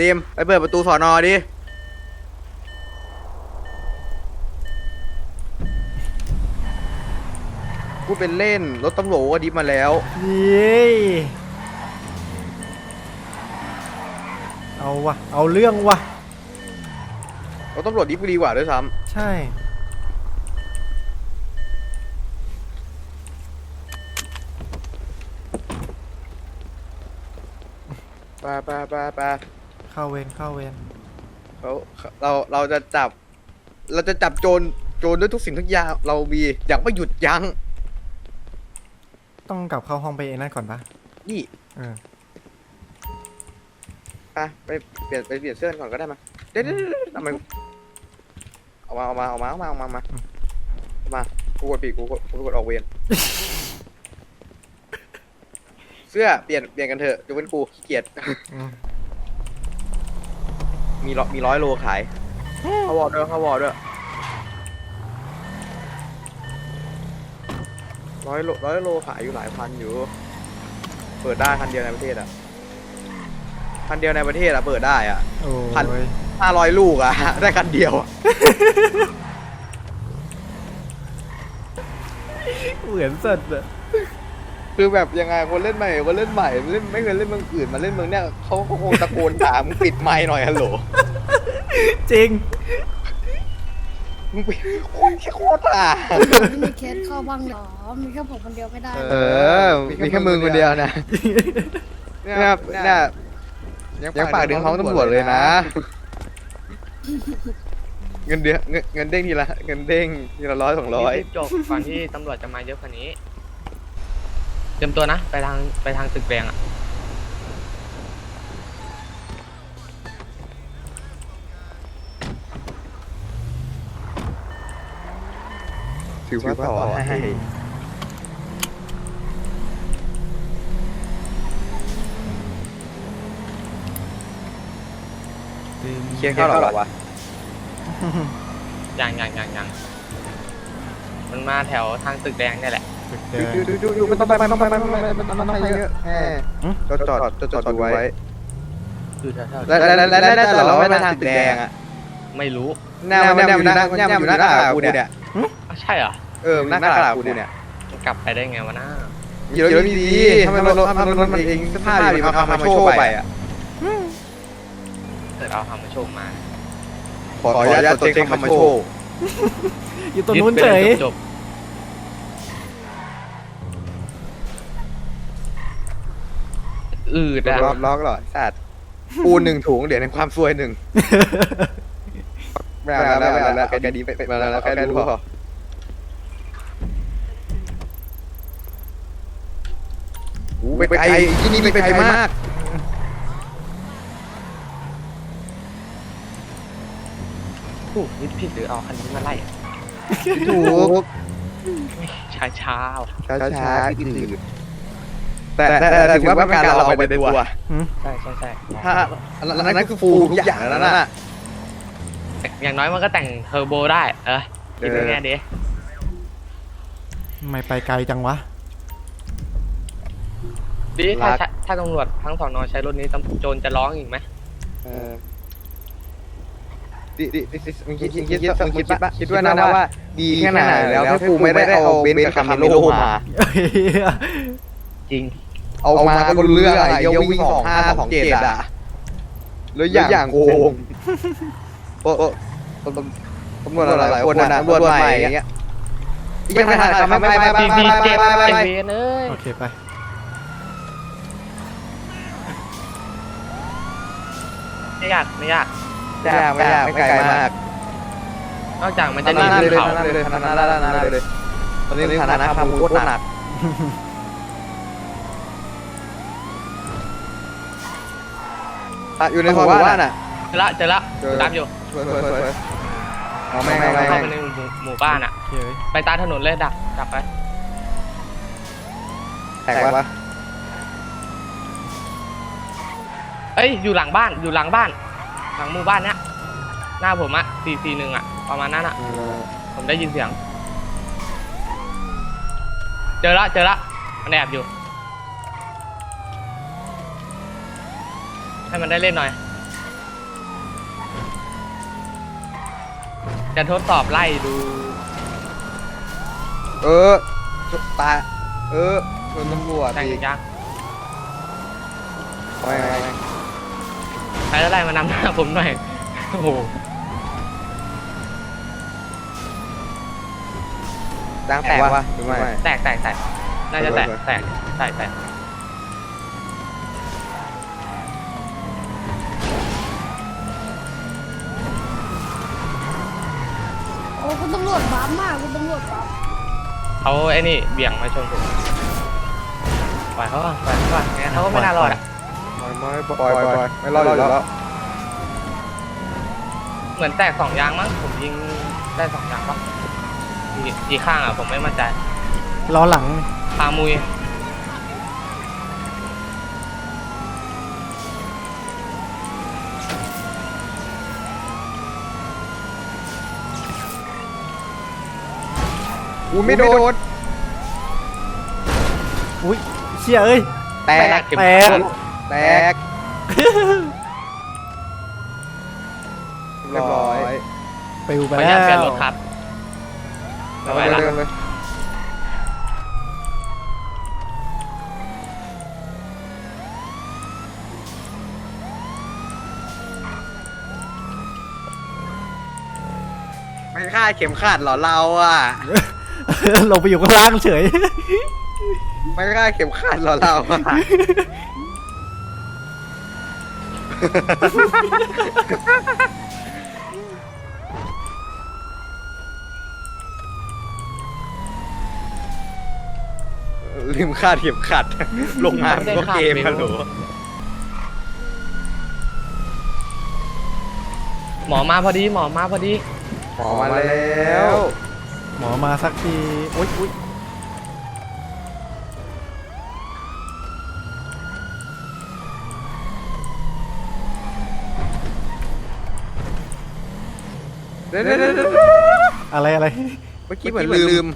ดีมไปเปิดประตูสอนอดิพูดเป็นเล่นรถตำรวจก็ดิฟมาแล้ว เย้เอาวะเอาเรื่องวะรถตำรวจดิฟดีกว่าด้วยซ้ใช่ำไปไปไปไป เข้าเวรเข้าเวรเขาเราเราจะจับ เราจะจับโจรโจรด้วยทุกสิ่งทุกอย่างเรามีอย่างไม่หยุดยั้งต้องกลับเข้าห้องไปเองนั่นก่อนปะนี่เออไปไปเปลี่ยนไปเปลี่ยนเสื้อก่อนก็ได้มาเดี๋ยวเดี๋ยวเดี๋ยวทำไมเอามาเอามาเอามาเอามาเอามาเอามาเอามากูกดปีกกูกดกูกดออกเวรเสื้อเปลี่ยนเปลี่ยนกันเถอะยกเว้นกูขี้เกียจอื มมีร้อยมีร้อยโลขายเข้าวอร์ดด้วยเข้าวอร์ดด้วยร้อยโลร้อยโลขายอยู่หลายพันอยู่ เปิดได้คันเดียวในประเทศอะคันเดียวในประเทศอะเปิดได้อะโอ้พันยห้าร้อยลูกอะ ได้คันเดียวอะเหมือนสัตว์อะ คือแบบยังไงคนเล่นใหม่คนเล่นใหม่เล่นไม่เคยเล่นเมืองอื่นมาเล่นเมืองเนี้ยเขาก็คงตะโกนด่ามึงปิดไมค์หน่อยฮัลโหลจริงมึงไปโคตรโคตรอะมีเคสเข้าบ้างเหรอ มีแค่ผมคนเดียวไม่ได้เออ มีแค่มึงคนเดียวนะเนี่ยเนี่ยยังฝากดึงท้องตำรวจเลยนะ เงินเดือนเงินเงินเด้งทีละเงินเด้งทีละร้อยสองร้อยรีบจบก่อนที่ตำรวจจะมาเยอะกว่านี้ เตรียมตัวนะ ไปทางไปทางตึกแดงอะถือว่าต่อให้เคลียร์เข้าหรอวะยังยังยังยังมันมาแถวทางตึกแดงเนี่ยแหละตึกแดดูดูดูดูมันต้องไปมันต้องไปมันต้องไปมันต้องไปเยอะแหมจอดจอดจอดจอดดูไว้อยู่แถวๆแล้วแล้วแล้วแล้วแต่เราไม่ทางตึกแดงอะไม่รู้แนวแนวอยู่หน้าแนวอยู่หน้ากระดาษกูเนี่ยอ้าวใช่เหรอเออหน้ากระดาษกูเนี่ยกลับไปได้ไงวะน้าเยอะดีดีทำไมรถทำไมรถมันเองสภาพดีมันเอามาโชว์ไปอะเกิดเอาทำมาโชว์มาขออนุญาตเช็คคำมาโชว์อยู่ตรงนู้นเฉยจบ อืดอะล็อกล็อกหรอสัตว์ปูหนึ่งถุงเดี๋ยวในความซวยหนึ่งไม่เอาแล้วไม่เอาแล้วแค่ดีไปมาแล้วแค่รู้พอโอ้ไปไกลที่นี่ไปไกลมากถูกนิดผิดหรือเอาคันนี้มาไล่อะถูกช้าช้าๆว่ะช้าช้าๆอื ดๆแต่แต่ถือว่าเป็นการเราไปในตัวใช่ใช่ใช่ถ้าอันนั้นคือฟูลทุกอย่างแล้วน่ะแต่อย่างน้อยมันก็แต่งเทอร์โบได้ เออคิดในแง่ดีทำไม่ไปไกลจังวะดีถ้าใช้ถ้าตำรวจทั้งสอนอใช้รถนี้ตำโจรจะร้องอีกไหมเออดิดิดิดิมึงคิดคิดคิดคิดมึงคิดปะคิดด้วยนะว่า ดีแค่ไหนแล้วถ้ากูไม่ได้เอาเบนซ์กับคาเมโลมาจริง เอามาก็รู้เรื่องอะไรเยี่ยววิ่งสองห้าสองเจ็ดอะแล้วอย่างโกงโอ้โอ้ตำตำรวจหลายคนนะตำรวจใหม่อย่างเงี้ยไม่ไม่ไม่ไม่ไม่ไม่จริงไม่จริงเจ็บไม่ไอไม่เวนเอ้ยโอเคไปไม่ยากไม่ยากไม่ยากไม่ยากไม่ไกลมากนอกจากมันจะจะหนีนี่ขึ้นเลยเขาเลยฐานะด้านนั้นเลยตอนนี้ฐานะคามูโคตรหนัก อยู่ในหมู่บ้านอะ เจอละเจอละเจอ ตามอยู่สวยสวยสวยเอาไม่ไม่เข้าไม่ไปในหมู่หมู่บ้านอะโอเคไปตามถนนเลยดักดักไปแตกวะเอ้ยอยู่หลังบ้านอยู่หลังบ้าน หลังหมู่บ้านเนี้ยหน้าผมอะสี่สี่หนึ่งอะประมาณนั้นอะผมได้ยินเสียง เจอละเจอละมันแอบอยู่ มันได้เล่นหน่อย จะทดสอบไล่ดู เออชนตาเออชนตำรวจแต่งยังไม่ไม่ไปใครแล้ไล่มานำหน้าผมหน่อย โอ้โห ตั้งแตกวะหรือไม่ แตกแตกแตกน่าจะแตกแตกแตกแตกำรวจบ้ามากคุณตำรวจบ้ามเขาไอ้นี่เบี่ยงมาชนผมปล่อยเขาก่อนปล่อยเขาก่อนงั้นเขาก็ไม่น่ารอดอะไม่ไม่ปล่อยปล่อยปล่อยไม่รอดอยู่แล้วเหมือนแตกสองยางมั้งผมยิงได้สองยางปะอีกอีกข้างอะผมไม่มั่นใจล้อหลังพามุย กูไม่โดนอุ้ยเชี่ยเอ้ย แตไม่กน่าเก็บแตก แตกเรียบร้อยปิวขไปออนุแล้ญาตเปลี่ยนวรถครับไม่ไหวเดิละนเลยไม่ค่าดเข็มขัดเหรอเราอะ ลงไปอยู่ข้างล่างเฉย ไม่ค่าดเข็มขัดเหรอเราอะลืมคาดเข็มขัด ลงมาก็เกมฮัลโหลหมอมาพอดีหมอมาพอดี หมอมาแล้ว หมอมาสักทีอุ้ยอุ้ยเดี๋ยวเดี๋ยวเดี๋ยวเดี๋ยวอะไรอะไร เมื่อกี้เหมือนลืม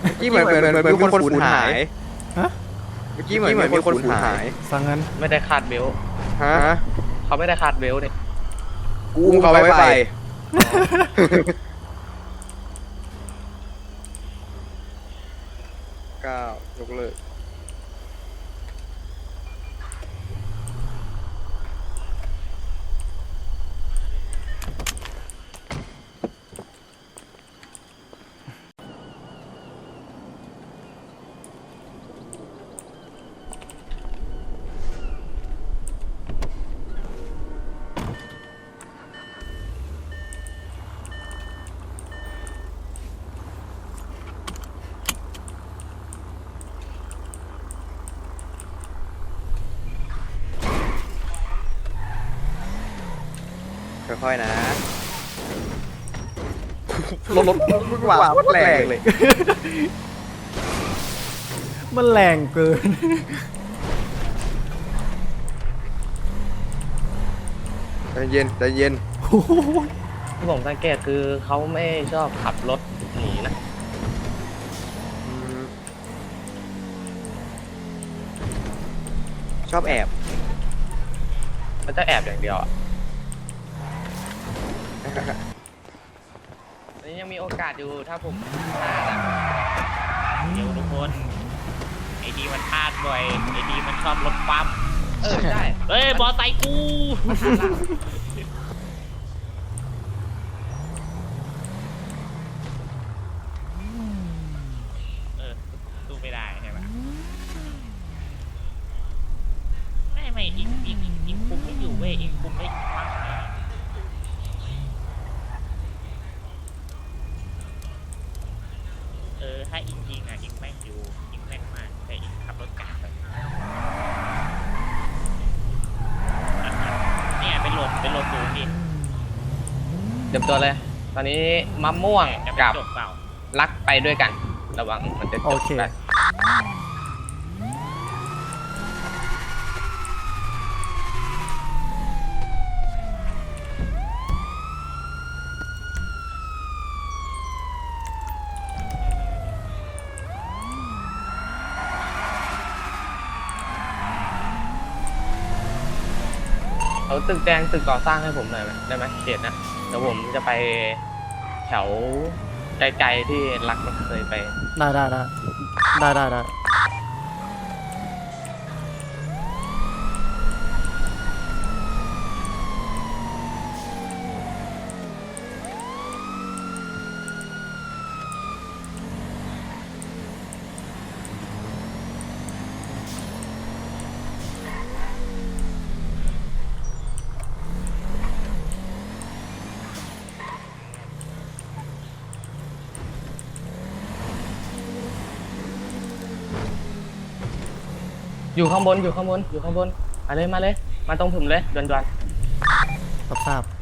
เมื่อกี้เหมือนเหมือนเหมือนเหมือนมีคนสูญหายฮะ เมื่อกี้เหมือนมีคนสูญหายสังงั้นไม่ได้คาดเบลต์ฮะเขาไม่ได้คาดเบลต์เนี่ย กูอุ้มเขาไว้ไป เก้ายกเลิก ค่อยๆนะรถรถมึงหวาโคตรแรงเลย มันแรงเกิน ใจเย็นใจเย็น ที่ผมสังเกตคือเขาไม่ชอบขับรถหนีนะอืมชอบแอบ มันจะแอบอย่างเดียวอะ อันนี้ยังมีโอกาสอยู่ถ้าผมพลาดอะเดี๋ยวทุกคนไอ้ดีมันพลาดบ่อยไอ้ดีมันชอบรถปั๊มเออใช่เฮ้ยบอไซค์กูเออสู้ไม่ได้ใช่ปะไม่ไม่อีกอีกอีกอีกคุมไม่อยู่เว้ยอีกคุมไม่ฟังเออถ้าอีกยิงอะอีกแม่งอยู่อีกแม่งมากแต่อีกขับรถกลับไปเนี่ยเป็นลมเป็นลมดูดิเตรียมตัวเลย ตอนนี้มะม่วงจะกับจบเปล่า รักไปด้วยกัน ระวังมันจะจโอบเค กัน ตึกแดงตึกก่อสร้างให้ผมหน่อยไหมได้ไหมเขตนะเดี๋ยวผมจะไปแถวไกลๆที่รักมันเคยไป ได้ได้ได้ได้ได้ได้ อยู่ข้างบนอยู่ข้างบนอยู่ข้างบนมาเลยมาเลย มาตรงผมเลยด่วนรับทราบๆ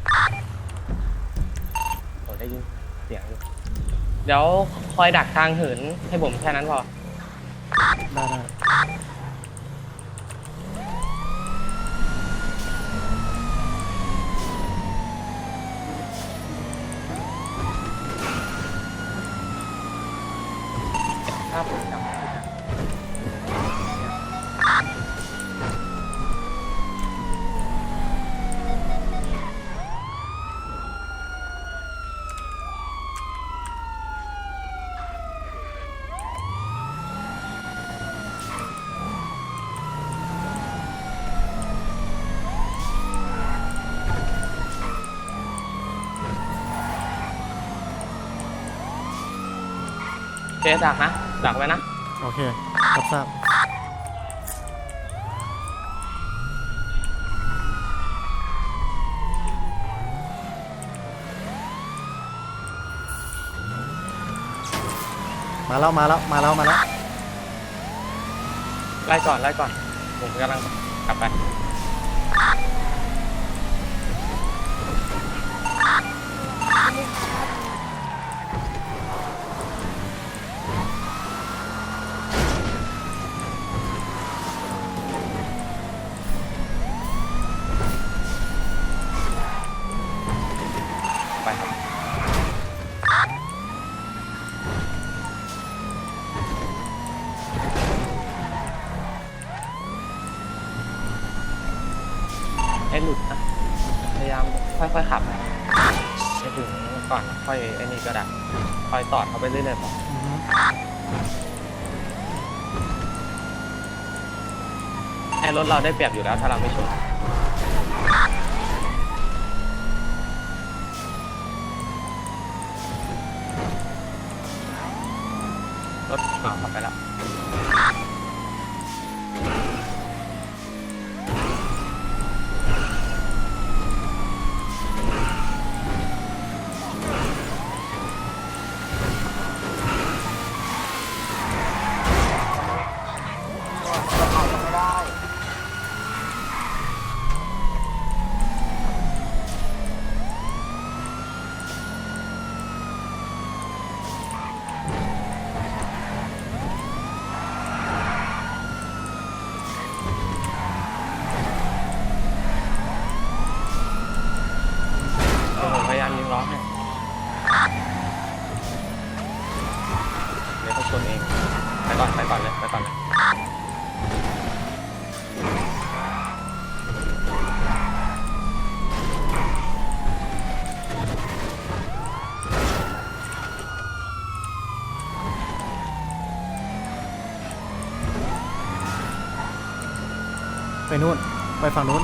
โอ้ได้ยินเสียงอยู่เดี๋ยวคอยดักทางเหินให้ผมแค่นั้นพอได้ได้ เจ๊ดักนะ ดักไว้นะ โอเครับทราบมาแล้วมาแล้วมาแล้วมาแล้ว ไล่ก่อน ไล่ก่อน ผมกำลังกลับไปไปครับ ให้หลุดนะ พยายามค่อยๆขับนะไปถึงก่อน ค่อยไอ้นี่ก็ได้คอยตอดเขาไปเรื่อยๆไออือฮึให้รถเราได้เปรียบอยู่แล้วถ้าเราไม่ชนรถขับไปแล้ว เดี๋ยวผมพยายามยิงล้อให้เดี๋ยวเขาชนเอง ไปก่อน ไปก่อนเลย ไปก่อนเลย ไป นู่น ไปฝั่งนู้น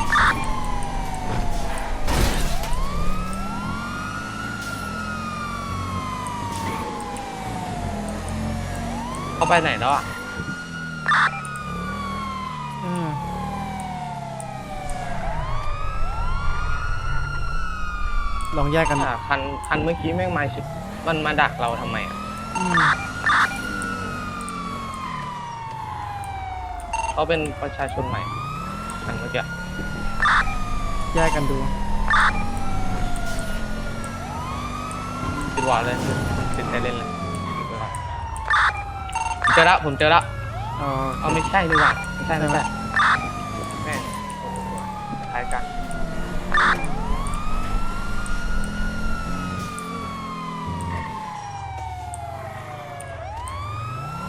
เขาไปไหนแล้วอะอืมลองแยกกันอ่าคันคันเมื่อกี้แม่งมาชิมันมาดักเราทำไมอะอืมเขาเป็นประชาชนใหม่ คันเมื่อกี้แยกกันดูติดวอลเลยติดใจเล่นเลยเจอแล้วผมเจอแล้วเออเอาไม่ใช่ดีกว่าไม่ใช่ไม่ใช่